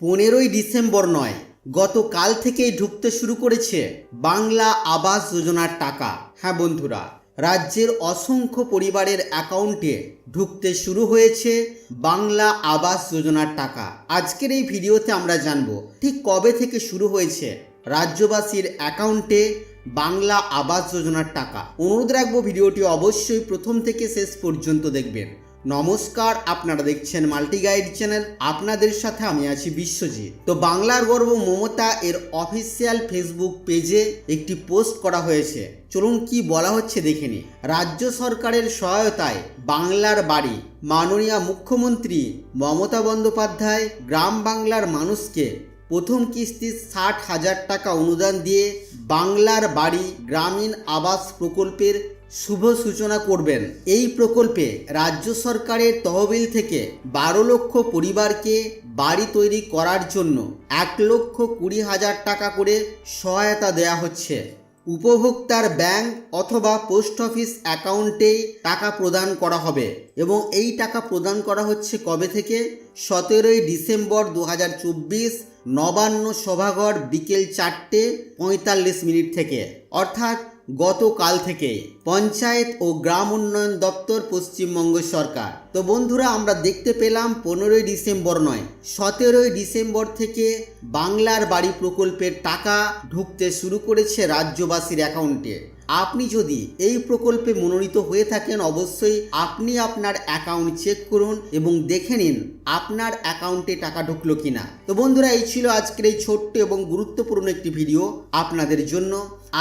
পনেরোই ডিসেম্বর নয়, গতকাল থেকেই ঢুকতে শুরু করেছে বাংলা আবাস যোজনার টাকা। হ্যাঁ বন্ধুরা, রাজ্যের অসংখ্য পরিবারের অ্যাকাউন্টে ঢুকতে শুরু হয়েছে বাংলা আবাস যোজনার টাকা। আজকের এই ভিডিওতে আমরা জানব, ঠিক কবে থেকে শুরু হয়েছে রাজ্যবাসীর অ্যাকাউন্টে বাংলা আবাস যোজনার টাকা? অনুরোধ রাখব ভিডিওটি অবশ্যই প্রথম থেকে শেষ পর্যন্ত দেখবেন। নমস্কার, আপনারা দেখছেন মাল্টি গাইড চ্যানেল। আপনাদের সাথে আমি আছি বিশ্বজিৎ। তো বাংলার গর্ব মমতা এর অফিসিয়াল ফেসবুক পেজে একটি পোস্ট করা হয়েছে। চলুন কি বলা হচ্ছে দেখে নি রাজ্য সরকারের সহায়তায় বাংলার বাড়ি। মাননীয় মুখ্যমন্ত্রী মমতা বন্দ্যোপাধ্যায় গ্রাম বাংলার মানুষকে প্রথম কিস্তি ষাট হাজার টাকা অনুদান দিয়ে বাংলার বাড়ি গ্রামীণ আবাস প্রকল্পের শুভ সূচনা করবেন। এই প্রকল্পে রাজ্য সরকারের তহবিল থেকে বারো লক্ষ পরিবারকে বাড়ি তৈরি করার জন্য এক লক্ষ কুড়ি হাজার টাকা করে সহায়তা দেয়া হচ্ছে। উপভোক্তার ব্যাংক অথবা পোস্ট অফিস অ্যাকাউন্টে টাকা প্রদান করা হবে এবং এই টাকা প্রদান করা হচ্ছে কবে থেকে? সতেরোই ডিসেম্বর দু হাজার চব্বিশ, নবান্ন সভাঘর বিকেল চারটে পঁয়তাল্লিশ মিনিট থেকে। অর্থাৎ গতকাল থেকে পঞ্চায়েত ও গ্রাম উন্নয়ন দপ্তর, পশ্চিমবঙ্গ সরকার। তো বন্ধুরা, আমরা দেখতে পেলাম পনেরোই ডিসেম্বর নয়, সতেরোই ডিসেম্বর থেকে বাংলার বাড়ি প্রকল্পের টাকা ঢুকতে শুরু করেছে রাজ্যবাসীর অ্যাকাউন্টে। আপনি যদি এই প্রকল্পে মনোনীত হয়ে থাকেন, অবশ্যই আপনি আপনার অ্যাকাউন্ট চেক করুন এবং দেখে নিন আপনার অ্যাকাউন্টে টাকা ঢুকলো কিনা। তো বন্ধুরা, এই ছিল আজকের এই ছোট্ট এবং গুরুত্বপূর্ণ একটি ভিডিও আপনাদের জন্য।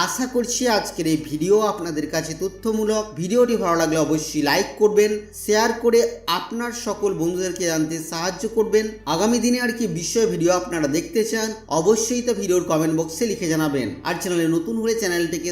আশা করছি আজকের এই ভিডিও আপনাদের কাছে তথ্যমূলক। ভিডিওটি ভালো লাগলে অবশ্যই লাইক করবেন, শেয়ার করে আপনার সকল বন্ধুদেরকে জানতে সাহায্য করবেন। আগামী দিনে আর কি বিষয় ভিডিও আপনারা দেখতে চান, অবশ্যই তা ভিডিওর কমেন্ট বক্সে লিখে জানাবেন। আর চ্যানেলে নতুন হলে চ্যানেলটিকে